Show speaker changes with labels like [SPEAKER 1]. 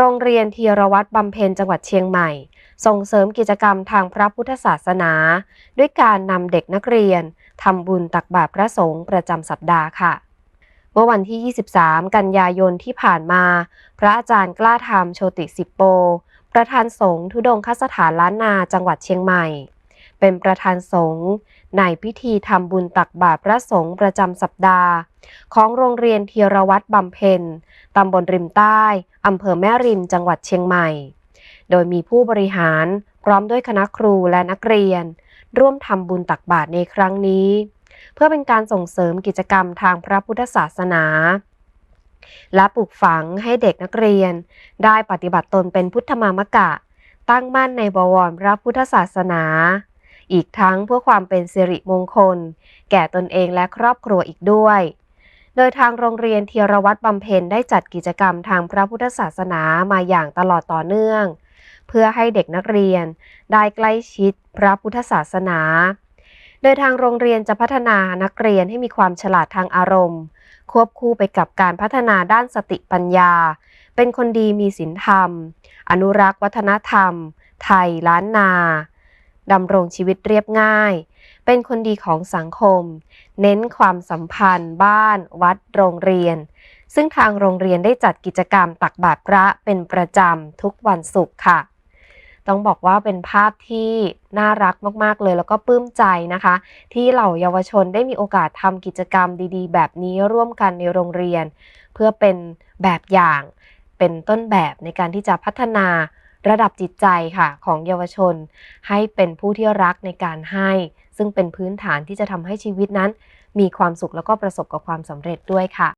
[SPEAKER 1] โรงเรียนธีรวัตรบำเพ็ญจังหวัดเชียงใหม่ ส่งเสริมกิจกรรมทางพระพุทธศาสนา ด้วยการนำเด็กนักเรียนทำบุญตักบาตรพระสงฆ์ประจำสัปดาห์ค่ะ เมื่อวันที่ 23 กันยายนที่ผ่านมา พระอาจารย์กล้าธรรมโชติสิปโป ประธานสงฆ์ทุดงคสถานล้านนาจังหวัดเชียงใหม่ เป็นประธานสงฆ์ในพิธีทำบุญตักบาตรพระสงฆ์ประจำสัปดาห์ ของโรงเรียนธีรวัตรบำเพ็ญตำบลริมใต้อำเภอแม่ริมจังหวัดเชียงใหม่ โดยมีผู้บริหารพร้อมด้วยคณะครูและนักเรียน ร่วมทำบุญตักบาตรในครั้งนี้ เพื่อเป็นการส่งเสริมกิจกรรมทางพระพุทธศาสนา และปลูกฝังให้เด็กนักเรียน ได้ปฏิบัติตนเป็นพุทธมามกะ ตั้งมั่นในบวรพระพุทธศาสนา อีกทั้งเพื่อความเป็นสิริมงคล แก่ตนเองและครอบครัวอีกด้วย โดยทางโรงเรียนเทียรวัตรบำเพ็ญได้จัดกิจกรรมทางพระพุทธศาสนามาอย่างตลอดต่อเนื่อง เพื่อให้เด็กนักเรียนได้ใกล้ชิดพระพุทธศาสนา โดยทางโรงเรียนจะพัฒนานักเรียนให้มีความฉลาดทางอารมณ์ ควบคู่ไปกับการพัฒนาด้านสติปัญญา เป็นคนดีมีศีลธรรม อนุรักษ์วัฒนธรรม ไทยล้านนา ดำรงชีวิตเรียบง่าย เป็นคนดีของสังคม เน้นความสัมพันธ์ บ้าน วัด โรงเรียน ซึ่งทางโรงเรียนได้จัดกิจกรรมตักบาตรพระเป็นประจำทุกวันศุกร์ค่ะ ต้องบอกว่าเป็นภาพที่น่ารักมาก ๆ เลยแล้วก็ปลื้มใจนะคะ ที่เหล่าเยาวชนได้มีโอกาสทำกิจกรรมดี ๆ แบบนี้ร่วมกันในโรงเรียน เพื่อเป็นแบบอย่าง เป็นต้นแบบในการที่จะพัฒนา ระดับจิตใจค่ะของเยาวชน ให้เป็นผู้ที่รักในการให้ ซึ่งเป็นพื้นฐานที่จะทำให้ชีวิตนั้น มีความสุขแล้วก็ประสบกับความสำเร็จด้วยค่ะ